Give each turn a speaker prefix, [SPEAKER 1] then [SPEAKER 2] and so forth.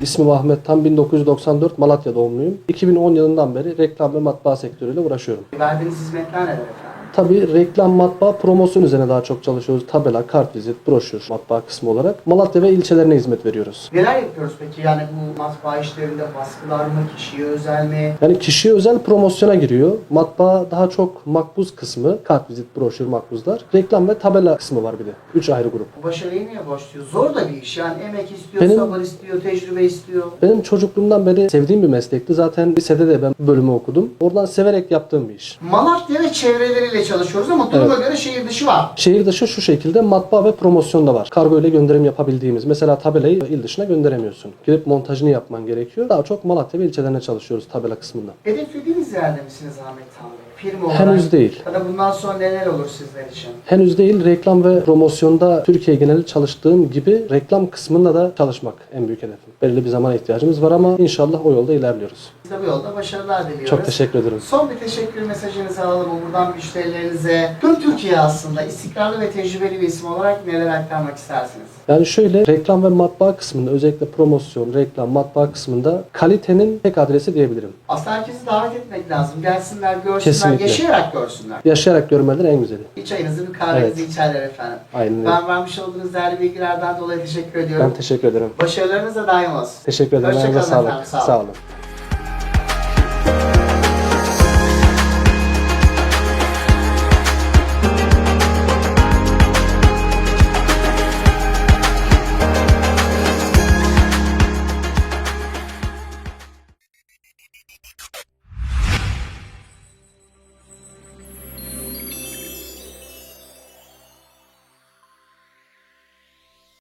[SPEAKER 1] İsmim Ahmet. Tam 1994 Malatya doğumluyum. 2010 yılından beri reklam ve matbaa sektörüyle uğraşıyorum.
[SPEAKER 2] Verdiğiniz hizmetler neler efendim?
[SPEAKER 1] Tabii reklam, matbaa, promosyon üzerine daha çok çalışıyoruz. Tabela, kartvizit, broşür, matbaa kısmı olarak. Malatya ve ilçelerine hizmet veriyoruz.
[SPEAKER 2] Neler yapıyoruz peki? Yani bu matbaa işlerinde baskılar mı, kişiye özel mi?
[SPEAKER 1] Yani kişiye özel promosyona giriyor. Matbaa daha çok makbuz kısmı, kartvizit, broşür, makbuzlar. Reklam ve tabela kısmı var bir de. Üç ayrı grup.
[SPEAKER 2] Bu başarıyı niye borçluyor? Zor da bir iş yani emek istiyor,
[SPEAKER 1] Benim-
[SPEAKER 2] sabır istiyor, tecrübe istiyor.
[SPEAKER 1] Benim çocukluğumdan beri sevdiğim bir meslekti. Zaten lisede de ben bölümü okudum. Oradan severek yaptığım bir iş.
[SPEAKER 2] Malatya ve çevreleriyle çalışıyoruz ama duruma göre şehir dışı var.
[SPEAKER 1] Şehir dışı şu şekilde matbaa ve promosyon da var. Kargo ile gönderim yapabildiğimiz. Mesela tabelayı il dışına gönderemiyorsun. Gidip montajını yapman gerekiyor. Daha çok Malatya ve ilçelerine çalışıyoruz tabela kısmında.
[SPEAKER 2] Hedeflediğiniz yerde misiniz Ahmet Tan Bey? Firma olarak.
[SPEAKER 1] Henüz değil.
[SPEAKER 2] Ya da bundan sonra neler olur sizler için?
[SPEAKER 1] Henüz değil reklam ve promosyonda Türkiye geneli çalıştığım gibi reklam kısmında da çalışmak en büyük hedefim. Belli bir zamana ihtiyacımız var ama inşallah o yolda ilerliyoruz.
[SPEAKER 2] Biz de bu yolda başarılar diliyoruz.
[SPEAKER 1] Çok teşekkür ederim.
[SPEAKER 2] Son bir teşekkür mesajınızı alalım buradan müşterilerinize. Tüm Türkiye aslında istikrarlı ve tecrübeli bir isim olarak neler aktarmak istersiniz?
[SPEAKER 1] Yani şöyle reklam ve matbaa kısmında özellikle promosyon, reklam, matbaa kısmında kalitenin tek adresi diyebilirim.
[SPEAKER 2] Aslında herkesi davet etmek lazım. Gelsinler, görsünler,
[SPEAKER 1] Kesinlikle.
[SPEAKER 2] yaşayarak görsünler.
[SPEAKER 1] Yaşayarak görmeleri en güzeli.
[SPEAKER 2] Bir çayınızı, bir kahvenizi içerler efendim.
[SPEAKER 1] Aynen öyle.
[SPEAKER 2] Ben vermiş olduğunuz değerli bilgilerden dolayı teşekkür ediyorum.
[SPEAKER 1] Ben teşekkür ederim.
[SPEAKER 2] Başarılarınız da daim olsun.
[SPEAKER 1] Teşekkür ederim.
[SPEAKER 2] Hoşça
[SPEAKER 1] Ayağınıza
[SPEAKER 2] kalın
[SPEAKER 1] sağlık.
[SPEAKER 2] efendim, sağ olun.
[SPEAKER 1] Sağ olun.